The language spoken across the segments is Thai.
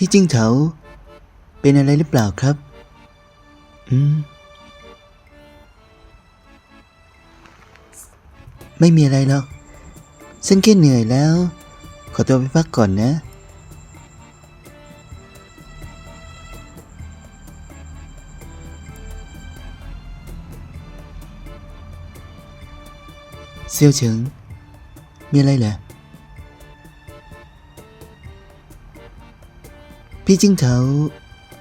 พี่จิ้งเถาเป็นอะไรหรือเปล่าครับ อืม ไม่มีอะไรหรอกฉันแค่เหนื่อยแล้ว ขอตัวไปพักก่อนนะ เซียวเฉิงมีอะไรเหรอ พี่จิ้งเถา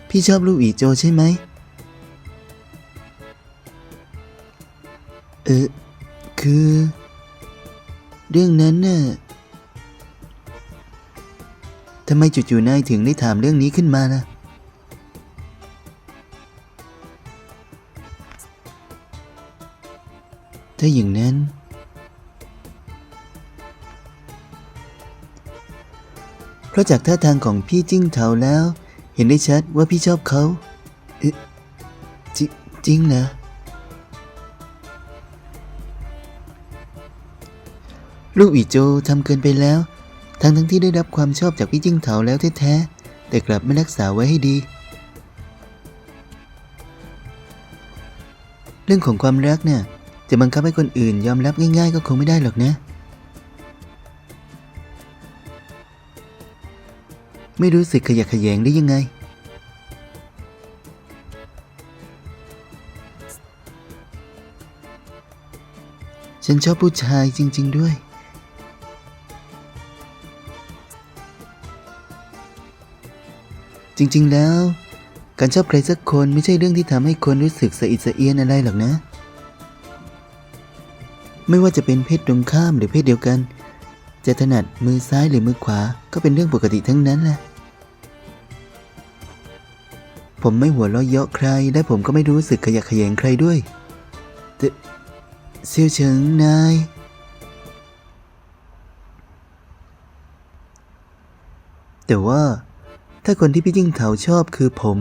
พี่ชอบลูกอีโจใช่ไหม เออ คือ เรื่องนั้นน่ะทำไมจู่ๆนายถึงได้ถามเรื่องนี้ขึ้นมานะถ้าอย่างนั้น ราะจากท่าทางของพี่จิ้งเถาแล้ว เห็นได้ชัดว่าพี่ชอบเขาเอ๊ะจริจริงเหรอลูกอีโจทำเกินไปแล้ว ทั้งทั้งที่ได้รับความชอบจากพี่จิ้งเถาแล้วแท้ๆแต่กลับไม่รักษาไว้ให้ดี เรื่องของความรักเนี่ยจะบังคับให้คนอื่นยอมรับง่าย ๆ ก็คงไม่ได้หรอกนะ ไม่รู้สึกขยะแขยงได้ยังไง ฉันชอบผู้ชายจริง ๆ ด้วย จริง ๆ แล้ว การชอบใครสักคนไม่ใช่เรื่องที่ทำให้คนรู้สึกสะอิดสะเอียนอะไรหรอกนะ ไม่ว่าจะเป็นเพศตรงข้ามหรือเพศเดียวกัน จะถนัดมือซ้ายหรือมือขวาก็เป็นเรื่องปกติทั้งนั้นแหละ ผมไม่หัวเราะเยาะใครและผมก็ไม่รู้สึกขยะแขยงใครด้วยเซียวเฉิงนาย แต่ว่าถ้าคนที่พี่จิ้งเถาชอบคือผม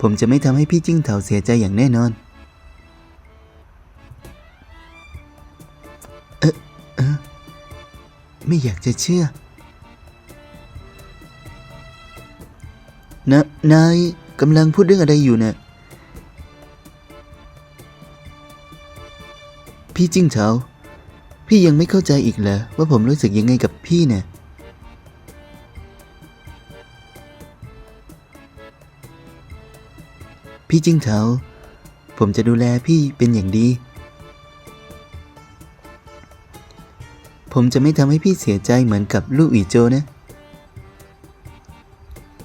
ผมจะไม่ทำให้พี่จิ้งเถาเสียใจอย่างแน่นอน ไม่อยากจะเชื่อนะนายกำลังพูดเรื่องอะไรอยู่เนะ่ะพี่จิ้งเฉาพี่ยังไม่เข้าใจอีกเหรอว่าผมรู้สึกยังไงกับพี่เนี่ยพี่จิ้งเฉาผมจะดูแลพี่เป็นอย่างดี ผมจะไม่ทำให้พี่เสียใจเหมือนกับลูกอีโจนะ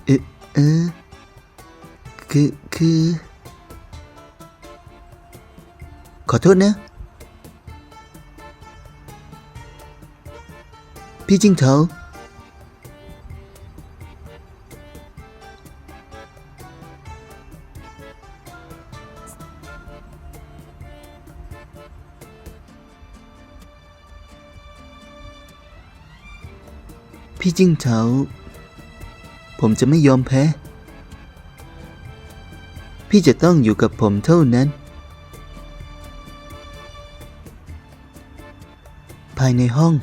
เออเออคือคือ ขอโทษนะ พี่จิ้งเทา จิ้งเถาผมจะไม่ยอมแพ้ พี่จะต้องอยู่กับผมเท่านั้น ภายในห้อง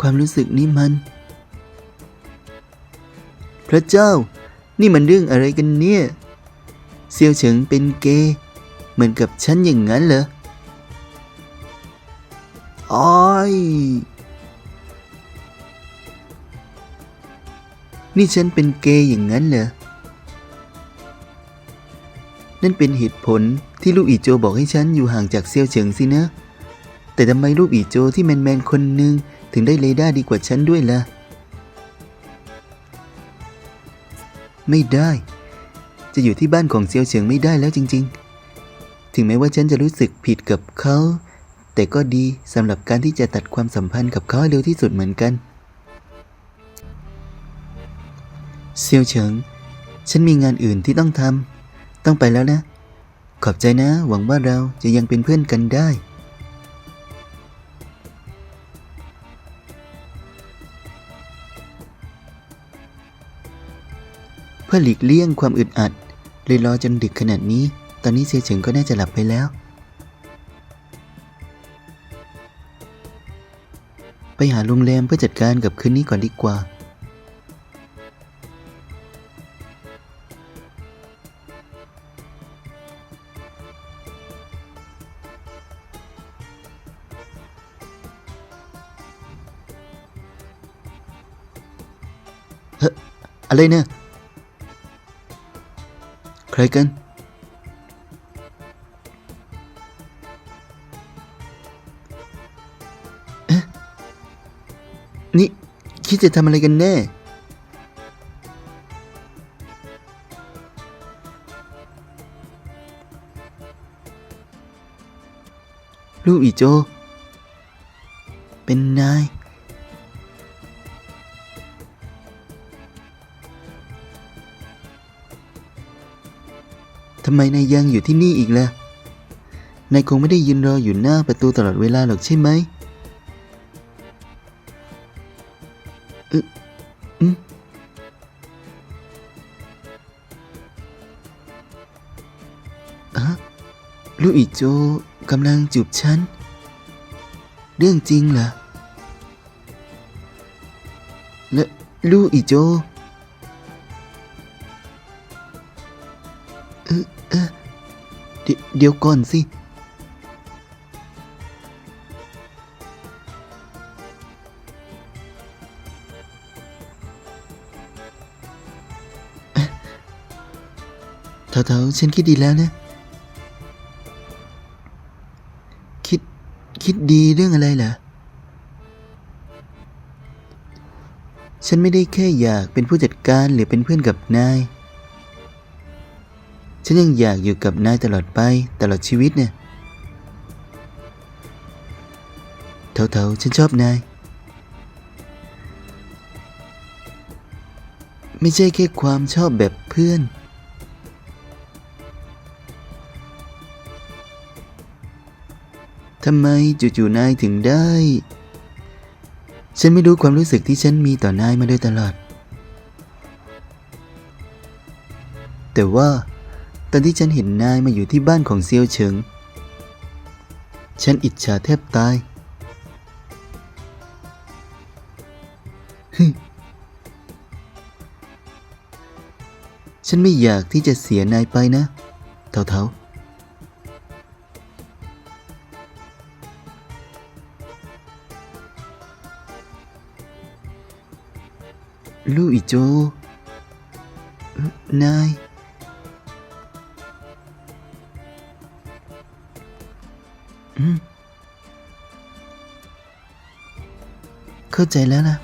ความรู้สึกนี้มัน พระเจ้า นี่มันเรื่องอะไรกันเนี่ย เซียวเฉิงเป็นเกย์เหมือนกับฉันอย่างนั้นเหรอ นี่ฉันเป็นเกย์อย่างนั้นเหรอ นั่นเป็นเหตุผลที่ลูกอีโจบอกให้ฉันอยู่ห่างจากเซียวเฉิงสินะ แต่ทำไมลูกอีโจที่แมนๆคนหนึ่งถึงได้เรดาดีกว่าฉันด้วยล่ะ ไม่ได้ จะอยู่ที่บ้านของเซียวเฉิงไม่ได้แล้วจริง ๆ ถึงแม้ว่าฉันจะรู้สึกผิดกับเขา แต่ก็ดีสำหรับการที่จะตัดความสัมพันธ์กับเขาให้เร็วที่สุดเหมือนกันเซียวเฉิง ฉันมีงานอื่นที่ต้องทำต้องไปแล้วนะ ขอบใจนะ หวังว่าเราจะยังเป็นเพื่อนกันได้ เพื่อหลีกเลี่ยงความอึดอัดเลยรอจนดึกขนาดนี้ ตอนนี้เซียวเฉิงก็น่าจะหลับไปแล้ว หาโรงแรมเพื่อจัดการกับคืนนี้ก่อนดีกว่า เฮ้อะไรเนี่ย ใครกัน นี่ คิดจะทำอะไรกันแน่ ลูกอีโจ เป็นนาย ทำไมนายยังอยู่ที่นี่อีกล่ะ นายคงไม่ได้ยืนรออยู่หน้าประตูตลอดเวลาหรอกใช่ไหม อะลูกอิโจกำลังจูบฉัน เรื่องจริงเหรอและลูกอิโจเออเออเดี๋ยวก่อนสิ เทาฉันคิดดีแล้วนะ คิด คิดดีเรื่องอะไรเหรอ ฉันไม่ได้แค่อยากเป็นผู้จัดการหรือเป็นเพื่อนกับนาย ฉันยังอยากอยู่กับนายตลอดไปตลอดชีวิตเนี่ยเท่าๆฉันชอบนาย ไม่ใช่แค่ความชอบแบบเพื่อนำไมจู่ๆนายถึงได้ ฉันไม่รู้ความรู้สึกที่ฉันมีต่อนายมาโดยตลอด แต่ว่า ตอนที่ฉันเห็นนายมาอยู่ที่บ้านของเซียวเฉิง ฉันอิจฉาแทบตายฮึฉันไม่อยากที่จะเสียนายไปนะเท่าๆ ลูอีโจ นายอืมเข้าใจแล้วนะ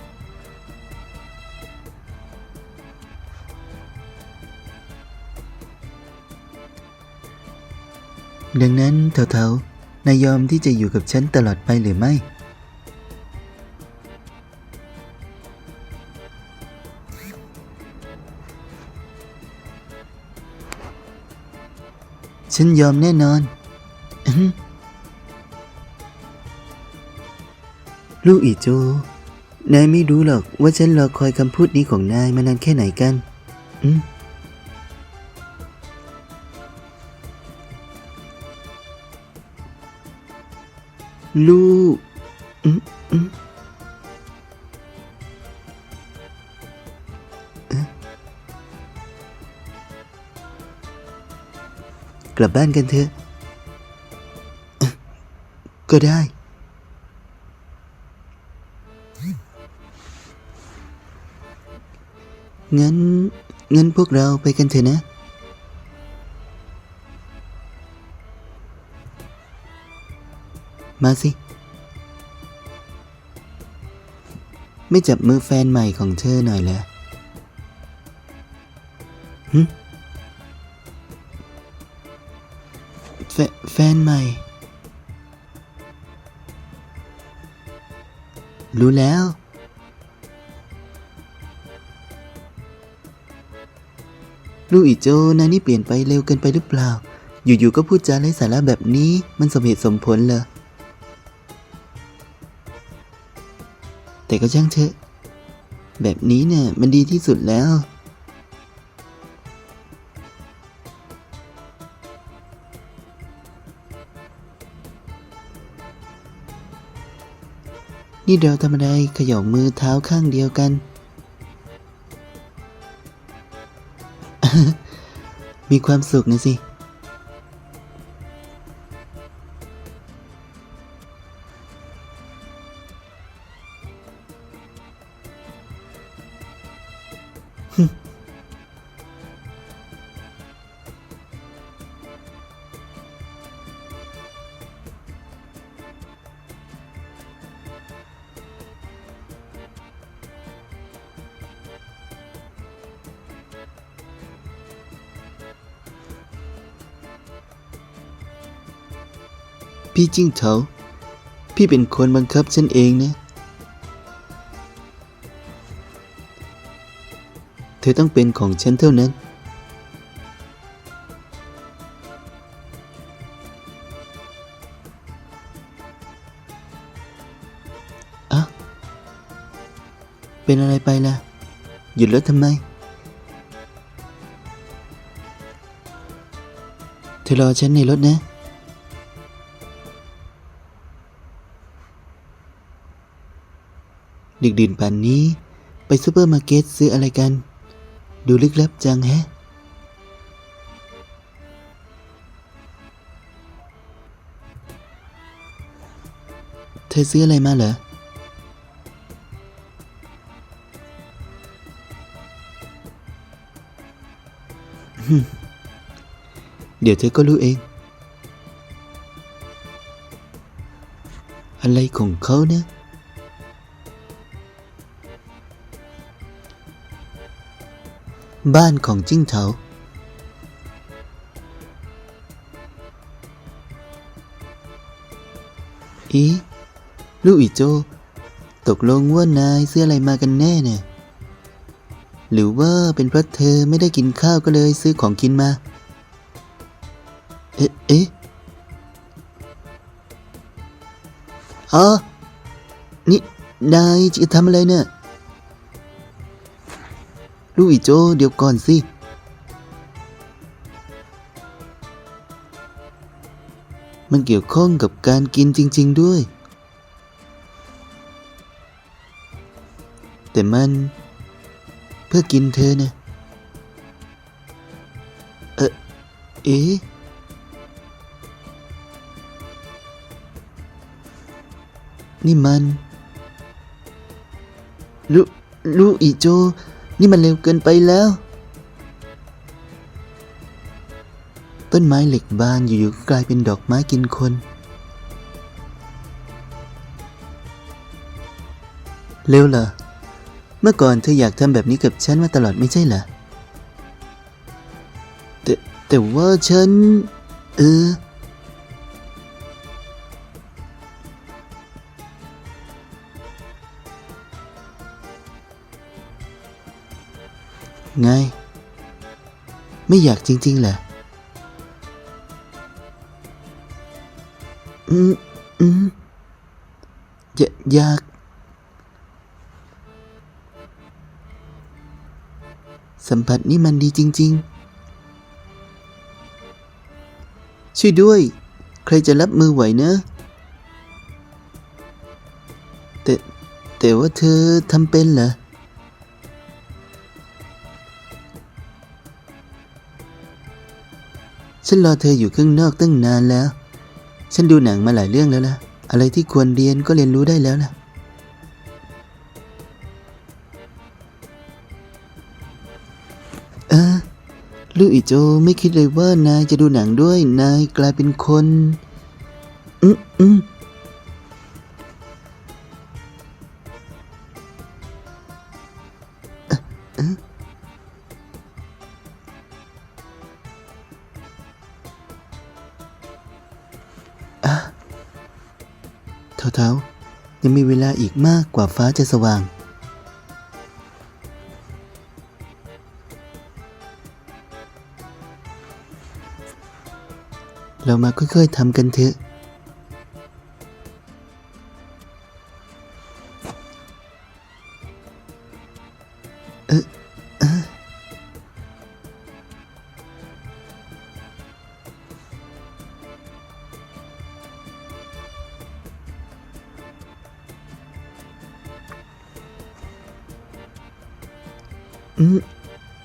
ดังนั้นเถาๆนายยอมที่จะอยู่กับฉันตลอดไปหรือไม่ ฉันยอมแน่นอนอลูกอีโจ นายไม่รู้หรอกว่าฉันรอคอยคำพูดนี้ของนายมานานแค่ไหนกัน อืมลูก อืมอืม กลับบ้านกันเถอะ ก็ได้ งั้น งั้นพวกเราไปกันเถอะนะ มาสิ ไม่จับมือแฟนใหม่ของเธอหน่อยเหรอ แฟแฟนใหม่ รู้แล้ว ลูอีโจนายนี่เปลี่ยนไปเร็วเกินไปหรือเปล่า อยู่ๆก็พูดจาไร้สาระแบบนี้มันสมเหตุสมผลเหรอ แต่ก็ช่างเถอะ แบบนี้เนี่ยมันดีที่สุดแล้ว นี่เราทำอะไรขย่ามือเท้าข้างเดียวกัน มีความสุขนะสิ พี่จิ้งเถาพี่เป็นคนบังคับฉันเองนะ เธอต้องเป็นของฉันเท่านั้น อะเป็นอะไรไปล่ะ หยุดรถทำไม เธอรอฉันในรถนะ ดึกดื่นป่านนี้ ไปซูเปอร์มาร์เก็ตซื้ออะไรกัน ดูลึกลับจังแฮะ เธอซื้ออะไรมาเหรอ เดี๋ยวเธอก็รู้เอง อะไรของเขานะ บ้านของจิ้งเถาอีลูกอีโจ ตกลงว่านายซื้ออะไรมากันแน่เนี่ย หรือว่าเป็นเพราะเธอไม่ได้กินข้าวก็เลยซื้อของกินมา เอ๊ะ เอ๊ะอ๋อนี่ นายจะทำอะไรเนี่ย ลูอีโจเดี๋ยวก่อนสิ มันเกี่ยวข้องกับการกินจริง ๆด้วย แต่มันเพื่อกินเธอนะเออเอ๊ะนี่มันลูลูอีโจ นี่มันเร็วเกินไปแล้ว ต้นไม้เหล็กบานอยู่ๆก็กลายเป็นดอกไม้กินคน เร็วเหรอ เมื่อก่อนเธออยากทำแบบนี้กับฉันมาตลอดไม่ใช่เหรอ แต่แต่ว่าฉัน เออ ไง ไม่อยากจริงๆเหรออืมอืมอยาอยาก สัมผัสนี่มันดีจริง ๆ ช่วยด้วย ใครจะรับมือไหวเนะแต่แต่ว่าเธอทำเป็นเหรอ ฉันรอเธออยู่ข้างนอกตั้งนานแล้ว ฉันดูหนังมาหลายเรื่องแล้วล่ะ อะไรที่ควรเรียนก็เรียนรู้ได้แล้วล่ะ เออลูอีโจไม่คิดเลยว่านายจะดูหนังด้วย นายกลายเป็นคน อืมอืม ยังมีเวลาอีกมากกว่าฟ้าจะสว่าง เรามาค่อยๆทำกันเถอะ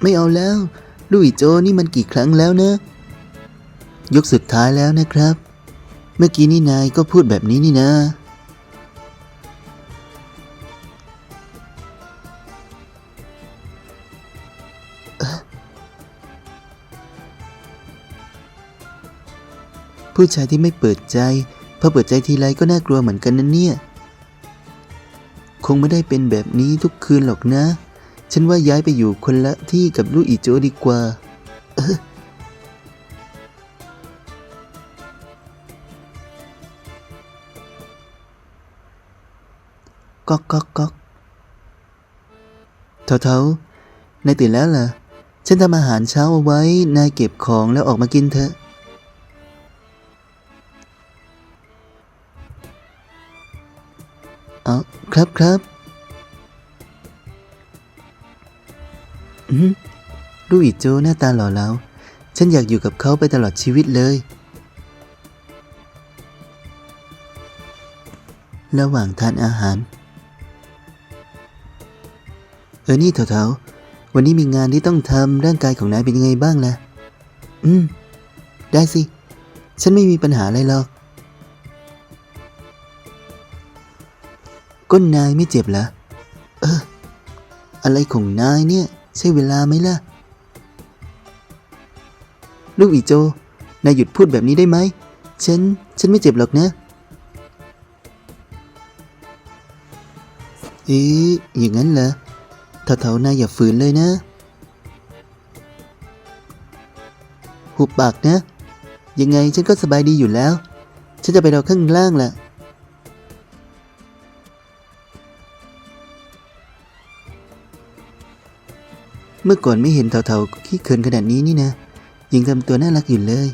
ไม่เอาแล้ว ลุยโจนี่มันกี่ครั้งแล้วนะ ยกสุดท้ายแล้วนะครับ เมื่อกี้นี่นายก็พูดแบบนี้นี่นะ ผู้ชายที่ไม่เปิดใจพอเปิดใจทีไรก็น่ากลัวเหมือนกันนะเนี่ย คงไม่ได้เป็นแบบนี้ทุกคืนหรอกนะ ฉันว่าย้ายไปอยู่คนละที่กับลูกอีโจดีกว่า เออก๊อกก๊อกก๊อกเท่าๆนายตื่นแล้วเหรอฉันทำอาหารเช้าเอาไว้ นายเก็บของแล้วออกมากินเถอะอ๋อครับครับ ลูกอีโจหน้าตาหล่อเหลาฉันอยากอยู่กับเขาไปตลอดชีวิตเลย ระหว่างทานอาหาร เออนี่เถาๆวันนี้มีงานที่ต้องทำร่างกายของนายเป็นยังไงบ้างล่ะ อืม ได้สิ ฉันไม่มีปัญหาอะไรหรอก ก้นนายไม่เจ็บเหรอ เออ อะไรของนายเนี่ย ใช่เวลาไหมล่ะ ลูกอีโจ นายหยุดพูดแบบนี้ได้ไหม ฉัน ฉันไม่เจ็บหรอกนะ เอ๊ะอย่างนั้นเหรอเถาๆนายอย่าฝืนเลยนะ หุบปากนะ ยังไงฉันก็สบายดีอยู่แล้ว ฉันจะไปรอข้างล่างแหละ เมื่อก่อนไม่เห็นเถาๆขี้เขินขนาดนี้นี่นะยังทำตัวน่ารักอยู่เลย